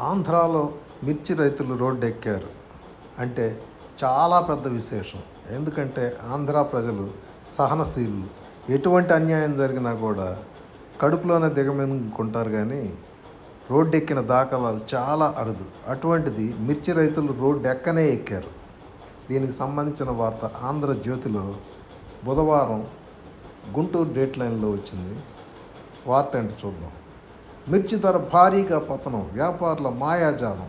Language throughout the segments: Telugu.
ఆంధ్రాలో మిర్చి రైతులు రోడ్డు ఎక్కారు అంటే చాలా పెద్ద విశేషం. ఎందుకంటే ఆంధ్ర ప్రజలు సహనశీలు. ఎటువంటి అన్యాయం జరిగినా కూడా కడుపులోనే దిగమింగుకుంటారు కానీ రోడ్డు ఎక్కిన దాఖలాలు చాలా అరుదు. అటువంటిది మిర్చి రైతులు రోడ్డు ఎక్కనే ఎక్కారు. దీనికి సంబంధించిన వార్త ఆంధ్రజ్యోతిలో బుధవారం గుంటూరు డేట్ లైన్లో వచ్చింది. వార్త ఏంటో చూద్దాం. మిర్చి ధర భారీగా పతనం వ్యాపారుల మాయాజాలం.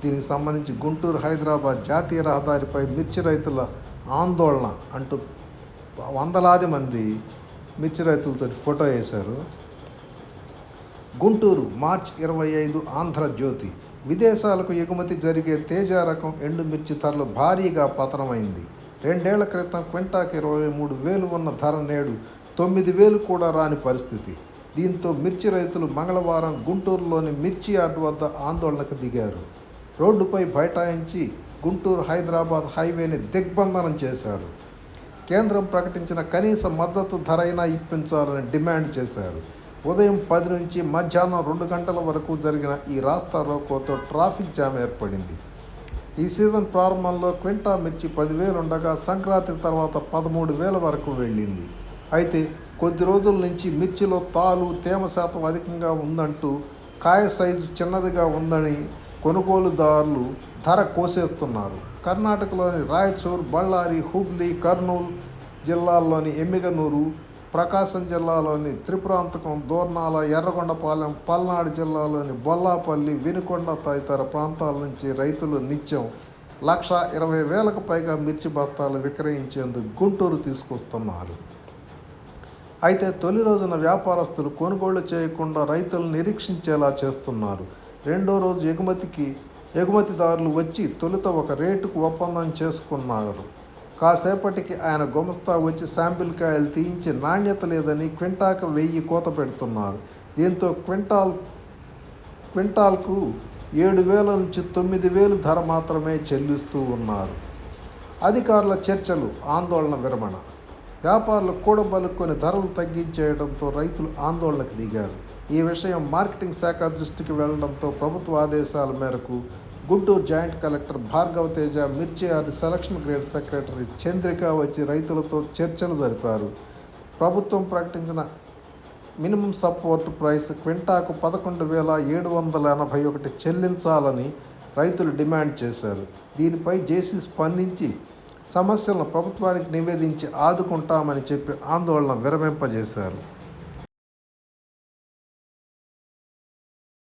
దీనికి సంబంధించి గుంటూరు హైదరాబాద్ జాతీయ రహదారిపై మిర్చి రైతుల ఆందోళన అంటూ వందలాది మంది మిర్చి రైతులతో ఫోటో వేశారు. గుంటూరు మార్చ్ ఇరవై ఐదు ఆంధ్రజ్యోతి విదేశాలకు ఎగుమతి జరిగే తేజ రకం ఎండుమిర్చి ధరలు భారీగా పతనమైంది. రెండేళ్ళ క్రితం క్వింటాకి ఇరవై మూడు వేలు ఉన్న ధర నేడు తొమ్మిది వేలు కూడా రాని పరిస్థితి. దీంతో మిర్చి రైతులు మంగళవారం గుంటూరులోని మిర్చి యార్డ్ వద్ద ఆందోళనకు దిగారు. రోడ్డుపై బైఠాయించి గుంటూరు హైదరాబాద్ హైవేని దిగ్బంధనం చేశారు. కేంద్రం ప్రకటించిన కనీస మద్దతు ధర అయినా ఇప్పించాలని డిమాండ్ చేశారు. ఉదయం పది నుంచి మధ్యాహ్నం రెండు గంటల వరకు జరిగిన ఈ రాస్తా రోకోతో ట్రాఫిక్ జామ్ ఏర్పడింది. ఈ సీజన్ ప్రారంభంలో క్వింటా మిర్చి పదివేలు ఉండగా సంక్రాంతి తర్వాత పదమూడు వేల వరకు వెళ్ళింది. అయితే కొద్ది రోజుల నుంచి మిర్చిలో తాలు తేమ శాతం అధికంగా ఉందంటూ కాయ సైజు చిన్నదిగా ఉందని కొనుగోలుదారులు ధర కోసేస్తున్నారు. కర్ణాటకలోని రాయచూర్ బళ్ళారి హుబ్లీ కర్నూలు జిల్లాల్లోని ఎమ్మిగనూరు ప్రకాశం జిల్లాలోని త్రిపురాంతకం దోర్నాల ఎర్రగొండపాలెం పల్నాడు జిల్లాలోని బొల్లాపల్లి వినుకొండ తదితర ప్రాంతాల నుంచి రైతులు నిత్యం లక్ష ఇరవై వేలకు పైగా మిర్చి బస్తాలు విక్రయించేందుకు గుంటూరు తీసుకొస్తున్నారు. అయితే తొలి రోజున వ్యాపారస్తులు కొనుగోలు చేయకుండా రైతులు నిరీక్షించేలా చేస్తున్నారు. రెండో రోజు ఎగుమతికి ఎగుమతిదారులు వచ్చి తొలుత ఒక రేటుకు ఒప్పందం చేసుకున్నారు. కాసేపటికి ఆయన గుమస్తా వచ్చి శాంపిల్ కాయలు తీయించి నాణ్యత లేదని క్వింటాకు వెయ్యి కోత పెడుతున్నారు. దీంతో క్వింటాల్ క్వింటాల్కు ఏడు వేల నుంచి తొమ్మిది వేలు ధర మాత్రమే చెల్లిస్తూ ఉన్నారు. అధికారుల చర్చలు ఆందోళన విరమణ వ్యాపారులు కూడబలుక్కొని ధరలు తగ్గించేయడంతో రైతులు ఆందోళనకు దిగారు. ఈ విషయం మార్కెటింగ్ శాఖ దృష్టికి వెళ్ళడంతో ప్రభుత్వ ఆదేశాల మేరకు గుంటూరు జాయింట్ కలెక్టర్ భార్గవ తేజ మిర్చి సెలక్షన్ గ్రేడ్ సెక్రటరీ చంద్రిక వచ్చి రైతులతో చర్చలు జరిపారు. ప్రభుత్వం ప్రకటించిన మినిమం సపోర్ట్ ప్రైస్ క్వింటాకు పదకొండు వేల ఏడు వందల ఎనభై ఒకటి చెల్లించాలని రైతులు డిమాండ్ చేశారు. దీనిపై జేసీ స్పందించి సమస్యలను ప్రభుత్వానికి నివేదించి ఆదుకుంటామని చెప్పి ఆందోళన విరమింపజేశారు.